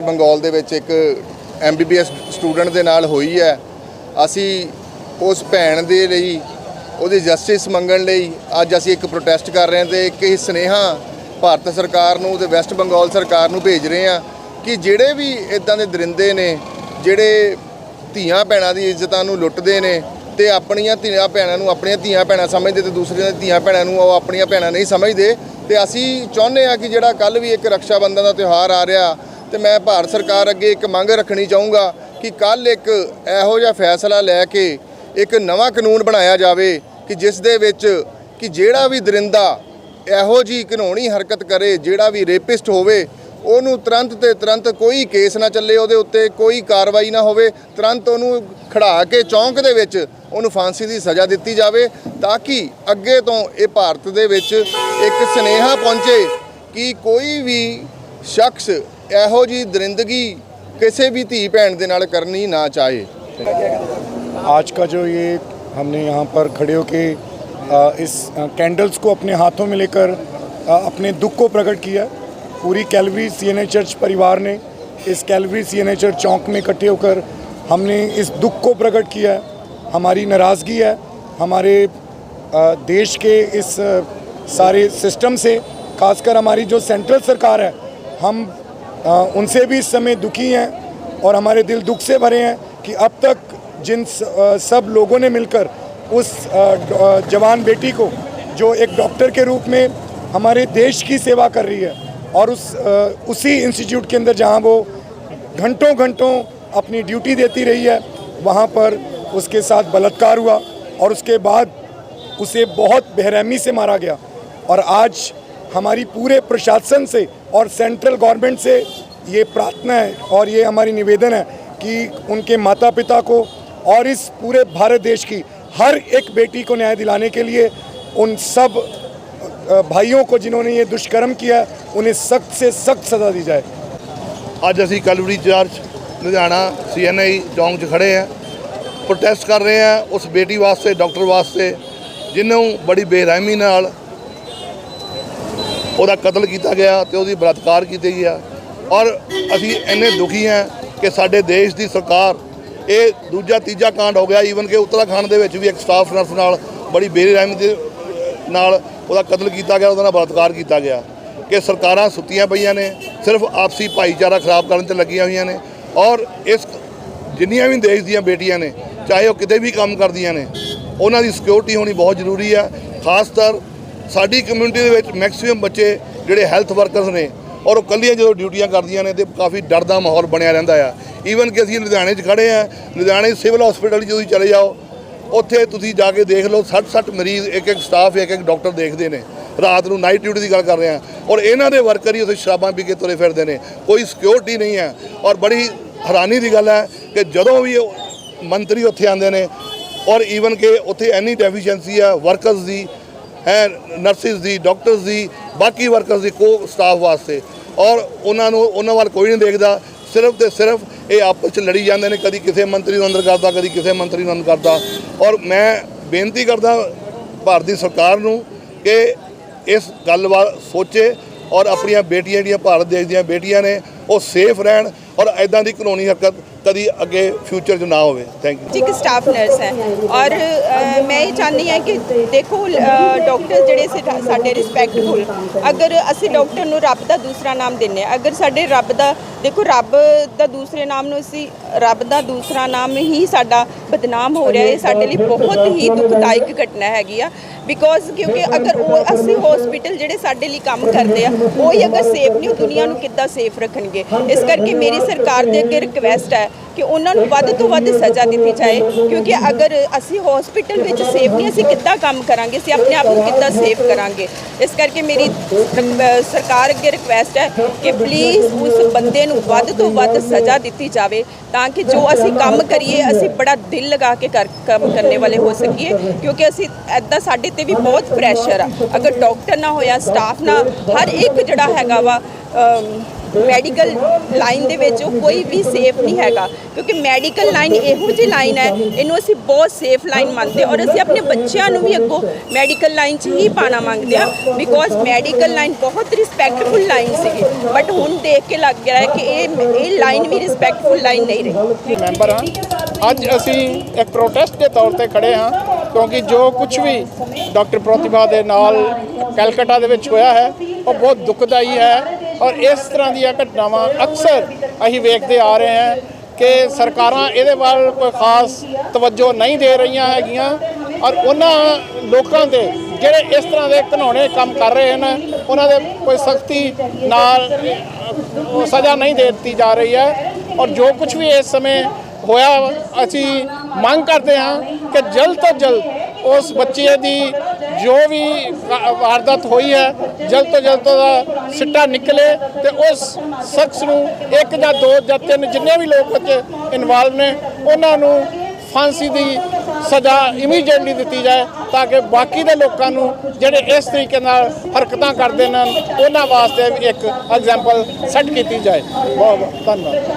ਬੰਗਾਲ ਦੇ ਵਿੱਚ ਇੱਕ ਐਮਬੀਬੀਐਸ ਸਟੂਡੈਂਟ ਦੇ ਨਾਲ ਹੋਈ ਹੈ। ਅਸੀਂ ਉਸ ਭੈਣ ਦੇ ਲਈ, ਉਹਦੀ ਜਸਟਿਸ ਮੰਗਣ ਲਈ ਅੱਜ ਅਸੀਂ ਇੱਕ ਪ੍ਰੋਟੈਸਟ ਕਰ ਰਹੇ ਹਾਂ ਤੇ ਇੱਕ ਇਹ ਸੁਨੇਹਾ ਭਾਰਤ ਸਰਕਾਰ ਨੂੰ ਤੇ ਵੈਸਟ ਬੰਗਾਲ ਸਰਕਾਰ ਨੂੰ ਭੇਜ ਰਹੇ ਹਾਂ ਕਿ ਜਿਹੜੇ ਵੀ ਇਦਾਂ ਦੇ ਦਰਿੰਦੇ ਨੇ, ਜਿਹੜੇ ਧੀਆਂ ਭੈਣਾਂ ਦੀ ਇੱਜ਼ਤਾਂ ਨੂੰ ਲੁੱਟਦੇ ਨੇ ਤੇ ਆਪਣੀਆਂ ਧੀਆਂ ਭੈਣਾਂ ਨੂੰ ਆਪਣੀਆਂ ਧੀਆਂ ਭੈਣਾਂ ਸਮਝਦੇ ਤੇ ਦੂਸਰੀਆਂ ਧੀਆਂ ਭੈਣਾਂ ਨੂੰ ਉਹ ਆਪਣੀਆਂ ਭੈਣਾਂ ਨਹੀਂ ਸਮਝਦੇ ਤੇ ਅਸੀਂ ਚਾਹੁੰਦੇ ਆ ਕਿ ਜਿਹੜਾ ਕੱਲ ਵੀ ਇੱਕ ਰਕਸ਼ਾ ਬੰਧਨ ਦਾ ਤਿਉਹਾਰ ਆ ਰਿਹਾ ਤੇ ਮੈਂ ਭਾਰਤ ਸਰਕਾਰ ਅੱਗੇ ਇੱਕ ਮੰਗ ਰੱਖਣੀ ਚਾਹੂੰਗਾ ਕਿ ਕੱਲ ਇੱਕ ਇਹੋ ਜਿਹਾ ਫੈਸਲਾ ਲੈ ਕੇ ਇੱਕ ਨਵਾਂ ਕਾਨੂੰਨ ਬਣਾਇਆ ਜਾਵੇ ਕਿ ਜਿਸ ਦੇ ਵਿੱਚ ਕਿ ਜਿਹੜਾ ਵੀ ਦਰਿੰਦਾ ਇਹੋ ਜੀ ਘਿਨੌਣੀ ਹਰਕਤ ਕਰੇ, ਜਿਹੜਾ ਵੀ ਰੇਪਿਸਟ ਹੋਵੇ, ਉਹਨੂੰ ਤੁਰੰਤ ਤੇ ਤੁਰੰਤ ਕੋਈ ਕੇਸ ਨਾ ਚੱਲੇ ਉਹਦੇ ਉੱਤੇ, ਕੋਈ ਕਾਰਵਾਈ ਨਾ ਹੋਵੇ, ਤੁਰੰਤ ਉਹਨੂੰ ਖੜਾ ਕੇ ਚੌਂਕ ਦੇ ਵਿੱਚ ਉਹਨੂੰ ਫਾਂਸੀ ਦੀ ਸਜ਼ਾ ਦਿੱਤੀ ਜਾਵੇ ਤਾਂ ਕਿ ਅੱਗੇ ਤੋਂ ਇਹ ਭਾਰਤ ਦੇ ਵਿੱਚ ਇੱਕ ਸਨੇਹਾ ਪਹੁੰਚੇ ਕਿ ਕੋਈ ਵੀ ਸ਼ਖਸ ਇਹੋ ਜੀ ਦਰਿੰਦਗੀ ਕਿਸੇ ਵੀ ਧੀ ਭੈਣ ਦੇ ਨਾਲ ਕਰਨੀ ਨਾ ਚਾਹੇ आज का जो ये हमने यहाँ पर खड़े होके अ, इस अ, कैंडल्स को अपने हाथों में लेकर अ, अपने दुख को प्रकट किया पूरी कैलवरी सी चर्च परिवार ने इस कैलवरी सी चर्च चौक में इकट्ठे होकर हमने इस दुख को प्रकट किया है हमारी नाराज़गी है हमारे अ, देश के इस अ, सारे सिस्टम से खासकर हमारी जो सेंट्रल सरकार है हम अ, उनसे भी इस समय दुखी हैं और हमारे दिल दुख से भरे हैं कि अब तक जिन सब लोगों ने मिलकर उस जवान बेटी को जो एक डॉक्टर के रूप में हमारे देश की सेवा कर रही है और उस उसी इंस्टीट्यूट के अंदर जहाँ वो घंटों घंटों अपनी ड्यूटी देती रही है वहाँ पर उसके साथ बलात्कार हुआ और उसके बाद उसे बहुत बेरहमी से मारा गया। और आज हमारी पूरे प्रशासन से और सेंट्रल गवर्नमेंट से ये प्रार्थना है और ये हमारी निवेदन है कि उनके माता पिता को और इस पूरे भारत देश की हर एक बेटी को न्याय दिलाने के लिए उन सब अ, भाइयों को जिन्होंने ये दुष्कर्म किया है, उन्हें सख्त से सख्त सज़ा दी जाए ਅੱਜ ਅਸੀਂ ਕਲਵਰੀ ਚਰਚ ਲੁਧਿਆਣਾ ਸੀਐਨਆਈ ਚੌਂਕ 'ਚ ਖੜੇ ਆ ਪ੍ਰੋਟੈਸਟ ਕਰ ਰਹੇ ਆ ਉਸ ਬੇਟੀ ਵਾਸਤੇ ਡਾਕਟਰ ਵਾਸਤੇ ਜਿਹਨੂੰ ਬੜੀ ਬੇਰਹਿਮੀ ਨਾਲ ਉਹਦਾ ਕਤਲ ਕੀਤਾ ਗਿਆ ਤੇ ਉਹਦੀ ਬਲਾਤਕਾਰ ਕੀਤੀ ਗਿਆ। ਔਰ ਅਸੀਂ ਇੰਨੇ ਦੁਖੀ ਹਾਂ ਕਿ ਸਾਡੇ ਦੇਸ਼ ਦੀ ਸਰਕਾਰ ਇਹ ਦੂਜਾ ਤੀਜਾ ਕਾਂਡ ਹੋ ਗਿਆ। ਈਵਨ ਕਿ ਉੱਤਰਾਖੰਡ ਦੇ ਵਿੱਚ ਵੀ ਇੱਕ ਸਟਾਫ ਨਰਸ ਨਾਲ ਬੜੀ ਬੇਰਹਿਮੀ ਦੇ ਨਾਲ ਉਹਦਾ ਕਤਲ ਕੀਤਾ ਗਿਆ, ਉਹਦਾ ਨਾਲ ਬਲਾਤਕਾਰ ਕੀਤਾ ਗਿਆ। ਕਿ ਸਰਕਾਰਾਂ ਸੁੱਤੀਆਂ ਪਈਆਂ ਨੇ, ਸਿਰਫ ਆਪਸੀ ਭਾਈਚਾਰਾ ਖਰਾਬ ਕਰਨ ਤੇ ਲੱਗੀਆਂ ਹੋਈਆਂ ਨੇ। ਔਰ ਇਸ ਜਿੰਨੀਆਂ ਵੀ ਦੇਸ਼ ਦੀਆਂ ਬੇਟੀਆਂ ਨੇ, ਚਾਹੇ ਉਹ ਕਿਤੇ ਵੀ ਕੰਮ ਕਰਦੀਆਂ ਨੇ, ਉਹਨਾਂ ਦੀ ਸਿਕਿਉਰਿਟੀ ਹੋਣੀ ਬਹੁਤ ਜ਼ਰੂਰੀ ਆ। ਖਾਸ ਤੌਰ ਸਾਡੀ ਕਮਿਊਨਿਟੀ ਦੇ ਵਿੱਚ ਮੈਕਸਿਮਮ ਬੱਚੇ ਜਿਹੜੇ ਹੈਲਥ ਵਰਕਰਸ ਨੇ, ਔਰ ਉਹ ਕੱਲੀਆਂ ਜਦੋਂ ਡਿਊਟੀਆਂ ਕਰਦੀਆਂ ਨੇ ਤੇ ਕਾਫੀ ਡਰ ਦਾ ਮਾਹੌਲ ਬਣਿਆ ਰਹਿੰਦਾ ਆ। ਈਵਨ ਕਿ ਅਸੀਂ ਲੁਧਿਆਣੇ 'ਚ ਖੜੇ ਆ ਲੁਧਿਆਣੇ ਸਿਵਲ ਹਸਪੀਟਲ 'ਚ ਤੁਸੀਂ ਚਲੇ ਜਾਓ, ਉੱਥੇ ਤੁਸੀਂ ਜਾ ਕੇ ਦੇਖ ਲਓ 60 60 ਮਰੀਜ਼ ਇੱਕ ਇੱਕ ਸਟਾਫ ਇੱਕ ਇੱਕ ਡਾਕਟਰ ਦੇਖਦੇ ਨੇ। ਰਾਤ ਨੂੰ ਨਾਈਟ ਡਿਊਟੀ ਦੀ ਗੱਲ ਕਰ ਰਹੇ ਆ ਔਰ ਇਹਨਾਂ ਦੇ ਵਰਕਰ ਹੀ ਉੱਥੇ ਸ਼ਰਾਬਾਂ ਪੀ ਕੇ ਤੁਰੇ ਫਿਰਦੇ ਨੇ। ਕੋਈ ਸਿਕਿਉਰਿਟੀ ਨਹੀਂ ਹੈ। ਔਰ ਬੜੀ ਹੈਰਾਨੀ ਦੀ ਗੱਲ ਹੈ ਕਿ ਜਦੋਂ ਵੀ ਮੰਤਰੀ ਉੱਥੇ ਆਉਂਦੇ ਨੇ, ਔਰ ਈਵਨ ਕਿ ਉੱਥੇ ਐਨੀ ਡੈਫੀਸ਼ੀਐਂਸੀ ਆ ਵਰਕਰਸ ਦੀ ਹੈ ਨਰਸਿਸ ਦੀ ਡਾਕਟਰਸ ਦੀ, ਬਾਕੀ ਵਰਕਰਸ ਦੀ ਕੋ ਸਟਾਫ ਵਾਸਤੇ। ਔਰ ਉਹਨਾਂ ਨੂੰ, ਉਹਨਾਂ ਵੱਲ ਕੋਈ ਨਹੀਂ ਦੇਖਦਾ। ਸਿਰਫ ਤੇ ਸਿਰਫ ਇਹ ਆਪਸ ਚ ਲੜੀ ਜਾਂਦੇ ਨੇ, ਕਦੀ ਕਿਸੇ ਮੰਤਰੀ ਨੂੰ ਅੰਦਰ ਕਰਦਾ, ਕਦੀ ਕਿਸੇ ਮੰਤਰੀ ਨੂੰ ਅੰਦਰ ਕਰਦਾ। ਔਰ ਮੈਂ ਬੇਨਤੀ ਕਰਦਾ ਭਾਰਤ ਦੀ ਸਰਕਾਰ ਨੂੰ ਕਿ ਇਸ ਗੱਲ ਵੱਲ ਸੋਚੇ ਔਰ ਆਪਣੀਆਂ ਬੇਟੀਆਂ ਜਿਹੜੀਆਂ ਭਾਰਤ ਦੇਸ਼ ਦੀਆਂ ਬੇਟੀਆਂ ਨੇ, ਉਹ ਸੇਫ ਰਹਿਣ। ਔਰ ਐਦਾਂ ਦੀ ਕਾਨੂੰਨੀ ਹਰਕਤ ਕਦੀ ਅੱਗੇ ਫਿਊਚਰ 'ਚ ਨਾ ਹੋਵੇ। ਥੈਂਕ ਯੂ ਜੀ, ਇੱਕ ਸਟਾਫ ਨਰਸ ਹੈ। ਔਰ ਮੈਂ ਇਹ ਚਾਹੁੰਦੀ ਹਾਂ ਕਿ ਦੇਖੋ ਡਾਕਟਰ ਜਿਹੜੇ ਸਾਡੇ ਰਿਸਪੈਕਟਫੁਲ ਅਗਰ ਅਸੀਂ ਡਾਕਟਰ ਨੂੰ ਰੱਬ ਦਾ ਦੂਸਰਾ ਨਾਮ ਦਿੰਨੇ ਆ ਅਗਰ ਸਾਡੇ ਰੱਬ ਦਾ, ਦੇਖੋ, ਰੱਬ ਦਾ ਦੂਸਰੇ ਨਾਮ ਨੂੰ ਅਸੀਂ, ਰੱਬ ਦਾ ਦੂਸਰਾ ਨਾਮ ਹੀ ਸਾਡਾ ਬਦਨਾਮ ਹੋ ਰਿਹਾ ਹੈ ਇਹ ਸਾਡੇ ਲਈ ਬਹੁਤ ਹੀ ਦੁਖਦਾਇਕ ਘਟਨਾ ਹੈਗੀ ਆ। ਬਿਕੋਜ਼ ਕਿਉਂਕਿ ਅਗਰ ਉਹ, ਅਸੀਂ ਹਸਪੀਟਲ ਜਿਹੜੇ ਸਾਡੇ ਲਈ ਕੰਮ ਕਰਦੇ ਆ, ਉਹ ਹੀ ਅਗਰ ਸੇਫ ਨਹੀਂ ਦੁਨੀਆ ਨੂੰ ਕਿੱਦਾਂ ਸੇਫ ਰੱਖਣਗੇ? ਇਸ ਕਰਕੇ ਮੇਰੀ ਸਰਕਾਰ ਦੇ ਅੱਗੇ ਰਿਕਵੈਸਟ ਹੈ ਕਿ ਉਹਨਾਂ ਨੂੰ ਵੱਧ ਤੋਂ ਵੱਧ ਸਜ਼ਾ ਦਿੱਤੀ ਜਾਏ, ਕਿਉਂਕਿ ਅਗਰ ਅਸੀਂ ਹਸਪੀਟਲ ਵਿੱਚ ਸੇਫ ਨਹੀਂ, ਅਸੀਂ ਕਿੱਦਾਂ ਕੰਮ ਕਰਾਂਗੇ? ਅਸੀਂ ਆਪਣੇ ਆਪ ਨੂੰ ਕਿੱਦਾਂ ਸੇਫ ਕਰਾਂਗੇ? ਇਸ ਕਰਕੇ ਮੇਰੀ ਸਰਕਾਰ ਅੱਗੇ ਰਿਕਵੈਸਟ ਹੈ ਕਿ ਪਲੀਜ਼ ਉਸ ਬੰਦੇ ਨੂੰ ਵੱਧ ਤੋਂ ਵੱਧ ਸਜ਼ਾ ਦਿੱਤੀ ਜਾਵੇ, ਤਾਂ ਕਿ ਜੋ ਅਸੀਂ ਕੰਮ ਕਰੀਏ, ਅਸੀਂ ਬੜਾ ਦਿਲ ਲਗਾ ਕੇ ਕਰ, ਕੰਮ ਕਰਨੇ ਵਾਲੇ ਹੋ ਸਕੀਏ, ਕਿਉਂਕਿ ਅਸੀਂ ਐਦਾਂ ਸਾਡੇ ਤੇ ਵੀ ਬਹੁਤ ਪ੍ਰੈਸ਼ਰ ਆ। ਅਗਰ ਡਾਕਟਰ ਨਾ ਹੋਇਆ ਸਟਾਫ ਨਾ, ਹਰ ਇੱਕ ਜਿਹੜਾ ਹੈਗਾ ਵਾ ਮੈਡੀਕਲ ਲਾਈਨ ਦੇ ਵਿੱਚ ਉਹ ਕੋਈ ਵੀ ਸੇਫ ਨਹੀਂ ਹੈਗਾ। ਕਿਉਂਕਿ ਮੈਡੀਕਲ ਲਾਈਨ ਇਹੋ ਜਿਹੀ ਲਾਈਨ ਹੈ, ਇਹਨੂੰ ਅਸੀਂ ਬਹੁਤ ਸੇਫ ਲਾਈਨ ਮੰਨਦੇ ਔਰ ਅਸੀਂ ਆਪਣੇ ਬੱਚਿਆਂ ਨੂੰ ਵੀ ਅੱਗੋਂ ਮੈਡੀਕਲ ਲਾਈਨ 'ਚ ਹੀ ਪਾਣਾ ਮੰਗਦੇ ਆ ਬਿਕੋਜ਼ ਮੈਡੀਕਲ ਲਾਈਨ ਬਹੁਤ ਰਿਸਪੈਕਟਫੁਲ ਲਾਈਨ ਸੀਗੀ। ਬਟ ਹੁਣ ਦੇਖ ਕੇ ਲੱਗ ਰਿਹਾ ਹੈ ਕਿ ਇਹ ਇਹ ਲਾਈਨ ਵੀ ਰਿਸਪੈਕਟਫੁਲ ਲਾਈਨ ਨਹੀਂ ਰਹੀ। ਮੈਂਬਰ ਹਾਂ, ਅੱਜ ਅਸੀਂ ਇੱਕ ਪ੍ਰੋਟੈਸਟ ਦੇ ਤੌਰ ਤੇ ਖੜੇ ਹਾਂ ਕਿਉਂਕਿ ਜੋ ਕੁਝ ਵੀ ਡਾਕਟਰ ਪ੍ਰਤਿਭਾ ਦੇ ਨਾਲ ਕੈਲਕਟਾ ਦੇ ਵਿੱਚ ਹੋਇਆ ਹੈ, ਉਹ ਬਹੁਤ ਦੁਖਦਾਈ ਹੈ। ਔਰ ਇਸ ਤਰ੍ਹਾਂ ਦੀਆਂ ਘਟਨਾਵਾਂ ਅਕਸਰ ਅਸੀਂ ਵੇਖਦੇ ਆ ਰਹੇ ਹਾਂ ਕਿ ਸਰਕਾਰਾਂ ਇਹਦੇ ਵੱਲ ਕੋਈ ਖਾਸ ਤਵੱਜੋ ਨਹੀਂ ਦੇ ਰਹੀਆਂ ਹੈਗੀਆਂ ਔਰ ਉਹਨਾਂ ਲੋਕਾਂ ਦੇ ਜਿਹੜੇ ਇਸ ਤਰ੍ਹਾਂ ਦੇ ਘਿਨੌਣੇ ਕੰਮ ਕਰ ਰਹੇ ਹਨ, ਉਹਨਾਂ ਦੇ ਕੋਈ ਸਖਤੀ ਨਾਲ ਸਜ਼ਾ ਨਹੀਂ ਦੇ ਦਿੱਤੀ ਜਾ ਰਹੀ ਹੈ। ਔਰ ਜੋ ਕੁਝ ਵੀ ਇਸ ਸਮੇਂ ਹੋਇਆ, ਅਸੀਂ ਮੰਗ ਕਰਦੇ ਹਾਂ ਕਿ ਜਲਦ ਤੋਂ ਜਲਦ ਉਸ ਬੱਚੇ ਦੀ ਜੋ ਵੀ ਵਾ- ਵਾਰਦਾਤ ਹੋਈ ਹੈ, ਜਲਦ ਤੋਂ ਜਲਦ ਉਹਦਾ ਸਿੱਟਾ ਨਿਕਲੇ ਤੇ ਉਸ ਸ਼ਖਸ ਨੂੰ ਇੱਕ ਜਾਂ ਦੋ ਜਾਂ ਤਿੰਨ ਜਿੰਨੇ ਵੀ ਲੋਕ ਬੱਚੇ ਇਨਵੋਲਵ ਨੇ, ਉਹਨਾਂ ਨੂੰ ਫਾਂਸੀ ਦੀ ਸਜ਼ਾ ਇਮੀਡੀਏਟਲੀ ਦਿੱਤੀ ਜਾਏ ਤਾਂ ਕਿ ਬਾਕੀ ਦੇ ਲੋਕਾਂ ਨੂੰ ਜਿਹੜੇ ਇਸ ਤਰੀਕੇ ਨਾਲ ਹਰਕਤਾਂ ਕਰਦੇ ਨੇ, ਉਹਨਾਂ ਵਾਸਤੇ ਇੱਕ ਐਗਜ਼ਾਮਪਲ ਸੈੱਟ ਕੀਤੀ ਜਾਏ। ਬਹੁਤ ਬਹੁਤ ਧੰਨਵਾਦ।